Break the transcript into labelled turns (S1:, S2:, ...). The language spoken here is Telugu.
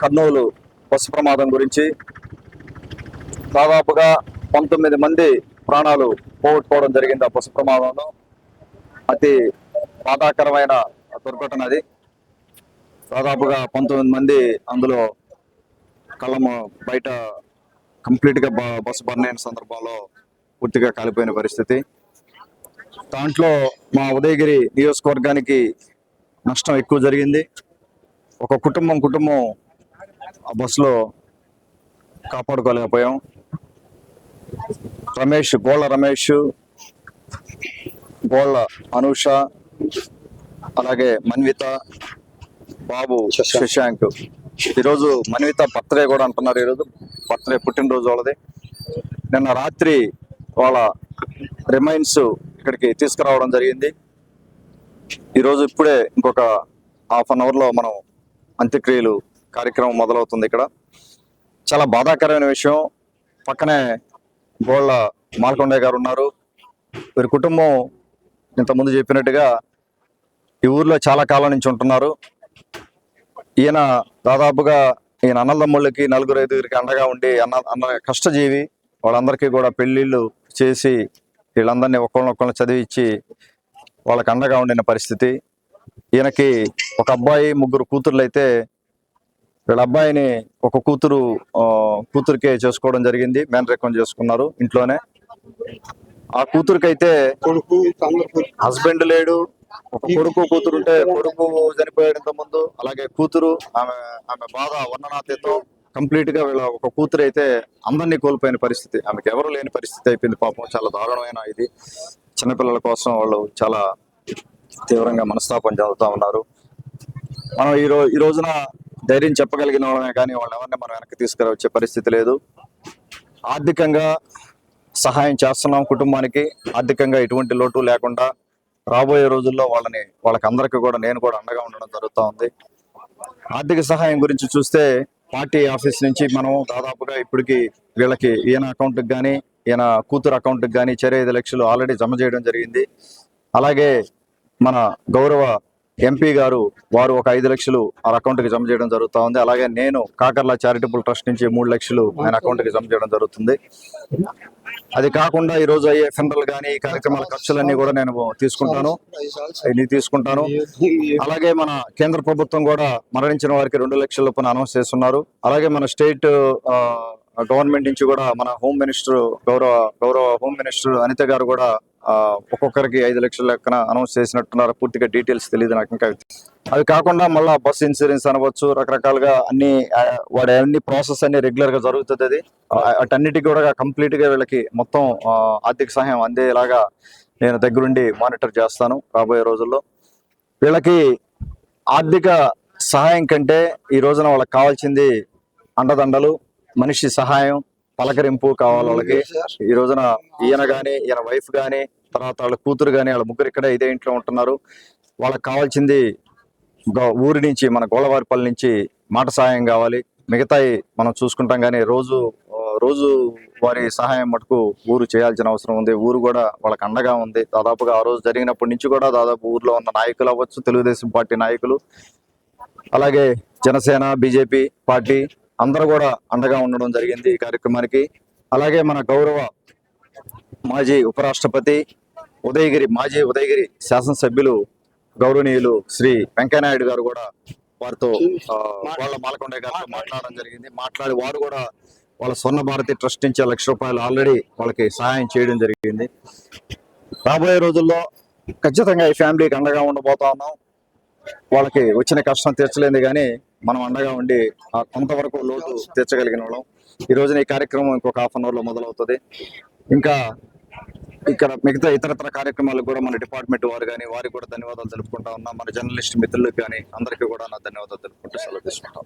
S1: కర్నూలు బస్సు ప్రమాదం గురించి దాదాపుగా పంతొమ్మిది మంది ప్రాణాలు పోగొట్టుకోవడం జరిగింది ఆ బస్సు ప్రమాదంలో. అతి బాధాకరమైన దుర్ఘటన అది. దాదాపుగా పంతొమ్మిది మంది అందులో కళ్ళము బయట కంప్లీట్గా బ- బస్సు బర్న్ అయిన సందర్భాల్లో పూర్తిగా కాలిపోయిన పరిస్థితి. దాంట్లో మా ఉదయగిరి నియోజకవర్గానికి నష్టం ఎక్కువ జరిగింది. ఒక కుటుంబం కుటుంబం ఆ బస్సులో కాపాడుకోలేకపోయాం. రమేష్ గోళ్ళ రమేష్ గోళ్ళ అనూష అలాగే మన్విత బాబు శశాంక్. ఈరోజు మన్విత బర్త్డే కూడా అంటున్నారు ఈరోజు. బర్త్డే పుట్టినరోజు వాళ్ళది. నిన్న రాత్రి వాళ్ళ రిమైన్స్ ఇక్కడికి తీసుకురావడం జరిగింది. ఈరోజు ఇప్పుడే ఇంకొక హాఫ్ అన్ అవర్లో మనం అంత్యక్రియలు కార్యక్రమం మొదలవుతుంది ఇక్కడ. చాలా బాధాకరమైన విషయం. పక్కనే గోళ్ళ మాల్కొండయ్య గారు ఉన్నారు. వీరి కుటుంబం ఇంతకుముందు చెప్పినట్టుగా ఈ ఊర్లో చాలా కాలం నుంచి ఉంటున్నారు. ఈయన దాదాపుగా ఈయన అన్నదమ్ముళ్ళకి నలుగురు ఐదుగురికి అండగా ఉండి అన్న అన్న కష్టజీవి. వాళ్ళందరికీ కూడా పెళ్ళిళ్ళు చేసి వీళ్ళందరినీ ఒక్కొక్కరిని చదివించి వాళ్ళకి అండగా ఉండిన పరిస్థితి. ఈయనకి ఒక అబ్బాయి ముగ్గురు కూతుర్లు అయితే వీళ్ళ అబ్బాయిని ఒక కూతురు కూతురికే చేసుకోవడం జరిగింది. మేనరెక్కం చేసుకున్నారు ఇంట్లోనే. ఆ కూతురికైతే హస్బెండ్ లేడు. ఒక కొడుకు కూతురు ఉంటే కొడుకు చనిపోయాడు ఇంత ముందు అలాగే కూతురు ఆమె ఆమె బాధ వర్ణనాతీతం కంప్లీట్గా వీళ్ళ ఒక కూతురు అయితే అందరినీ కోల్పోయిన పరిస్థితి. ఆమెకి ఎవరు లేని పరిస్థితి అయిపోయింది పాపం. చాలా దారుణమైన ఇది. చిన్నపిల్లల కోసం వాళ్ళు చాలా తీవ్రంగా మనస్తాపం చెందుతా ఉన్నారు. మనం ఈ రో ఈ రోజున ధైర్యం చెప్పగలిగిన వాళ్ళమే కానీ వాళ్ళని ఎవరిని మనం వెనక్కి తీసుకురావచ్చే పరిస్థితి లేదు. ఆర్థికంగా సహాయం చేస్తున్నాం కుటుంబానికి. ఆర్థికంగా ఎటువంటి లోటు లేకుండా రాబోయే రోజుల్లో వాళ్ళని వాళ్ళకి అందరికీ కూడా నేను కూడా అండగా ఉండడం జరుగుతూ ఉంది ఆర్థిక సహాయం గురించి చూస్తే పార్టీ ఆఫీస్ నుంచి మనం దాదాపుగా ఇప్పటికి వీళ్ళకి ఈయన అకౌంట్కి కానీ ఈయన కూతురు అకౌంట్కి కానీ చెరే ఐదు లక్షలు ఆల్రెడీ జమ చేయడం జరిగింది. అలాగే మన గౌరవ ఎంపీ గారు వారు ఒక ఐదు లక్షలు ఆ అకౌంట్కి జమ చేయడం జరుగుతా ఉంది. అలాగే నేను కాకర్ల చారిటబుల్ ట్రస్ట్ నుంచి మూడు లక్షలు ఆయన అకౌంట్కి జమ చేయడం జరుగుతుంది. అది కాకుండా ఈ రోజు అయ్యే ఫెండర్లు కానీ ఈ కార్యక్రమాల ఖర్చులన్నీ కూడా నేను తీసుకుంటాను. ఇన్ని తీసుకుంటాను. అలాగే మన కేంద్ర ప్రభుత్వం కూడా మరణించిన వారికి రెండు లక్షల పని అనౌన్స్ చేస్తున్నారు. అలాగే మన స్టేట్ గవర్నమెంట్ నుంచి కూడా మన హోమ్ మినిస్టర్ గౌరవ గౌరవ హోమ్ మినిస్టర్ అనిత గారు కూడా ఒక్కొక్కరికి ఐదు లక్షల లెక్కన అనౌన్స్ చేసినట్టున్నారు. పూర్తిగా డీటెయిల్స్ తెలియదు నాకు ఇంకా. అవి కాకుండా మళ్ళా బస్ ఇన్సూరెన్స్ అనవచ్చు రకరకాలుగా అన్ని వాడి అన్ని ప్రాసెస్ అన్ని రెగ్యులర్గా జరుగుతుంది. అది అటన్నిటికీ కూడా కంప్లీట్గా వీళ్ళకి మొత్తం ఆర్థిక సహాయం అందేలాగా నేను దగ్గరుండి మానిటర్ చేస్తాను రాబోయే రోజుల్లో. వీళ్ళకి ఆర్థిక సహాయం కంటే ఈ రోజున వాళ్ళకి కావాల్సింది అండదండలు మనిషి సహాయం పలకరింపు కావాలి వాళ్ళకి. ఈ రోజున ఈయన గాని ఈయన వైఫ్ గాని తర్వాత వాళ్ళ కూతురు కానీ వాళ్ళ ముగ్గురు ఇక్కడ ఇదే ఇంట్లో ఉంటున్నారు. వాళ్ళకి కావాల్సింది ఊరి నుంచి మన గోళవారిపల్లి నుంచి మాట సహాయం కావాలి. మిగతాయి మనం చూసుకుంటాం కానీ రోజు రోజు వారి సహాయం మటుకు ఊరు చేయాల్సిన అవసరం ఉంది. ఊరు కూడా వాళ్ళకి అండగా ఉంది. దాదాపుగా ఆ రోజు జరిగినప్పటి నుంచి కూడా దాదాపు ఊర్లో ఉన్న నాయకులు అవ్వచ్చు తెలుగుదేశం పార్టీ నాయకులు అలాగే జనసేన బీజేపీ పార్టీ అందరూ కూడా అండగా ఉండడం జరిగింది ఈ కార్యక్రమానికి. అలాగే మన గౌరవ మాజీ ఉపరాష్ట్రపతి ఉదయగిరి మాజీ ఉదయగిరి శాసనసభ్యులు గౌరవనీయులు శ్రీ వెంకయ్యనాయుడు గారు కూడా వారితో వాళ్ళ మాలకొండ గారితో మాట్లాడడం జరిగింది. మాట్లాడి వారు కూడా వాళ్ళ స్వర్ణ భారతి ట్రస్ట్ నుంచి లక్ష రూపాయలు ఆల్రెడీ వాళ్ళకి సహాయం చేయడం జరిగింది. రాబోయే రోజుల్లో ఖచ్చితంగా ఈ ఫ్యామిలీకి అండగా ఉండబోతా ఉన్నాం. వాళ్ళకి వచ్చిన కష్టం తీర్చలేదు కానీ మనం అండగా ఉండి ఆ కొంతవరకు లోటు తీర్చగలిగిన వాళ్ళం. ఈ రోజున ఈ కార్యక్రమం ఇంకొక హాఫ్ అన్ అవర్లో మొదలవుతుంది. ఇంకా ఇక్కడ మిగతా ఇతరతర కార్యక్రమాలకు కూడా మన డిపార్ట్మెంట్ వారు కానీ వారికి కూడా ధన్యవాదాలు తెలుపుకుంటా ఉన్నాం. మన జర్నలిస్ట్ మిత్రులకు కానీ అందరికీ కూడా నా ధన్యవాదాలు తెలుపుకుంటూ సెలవు తీసుకుంటాం.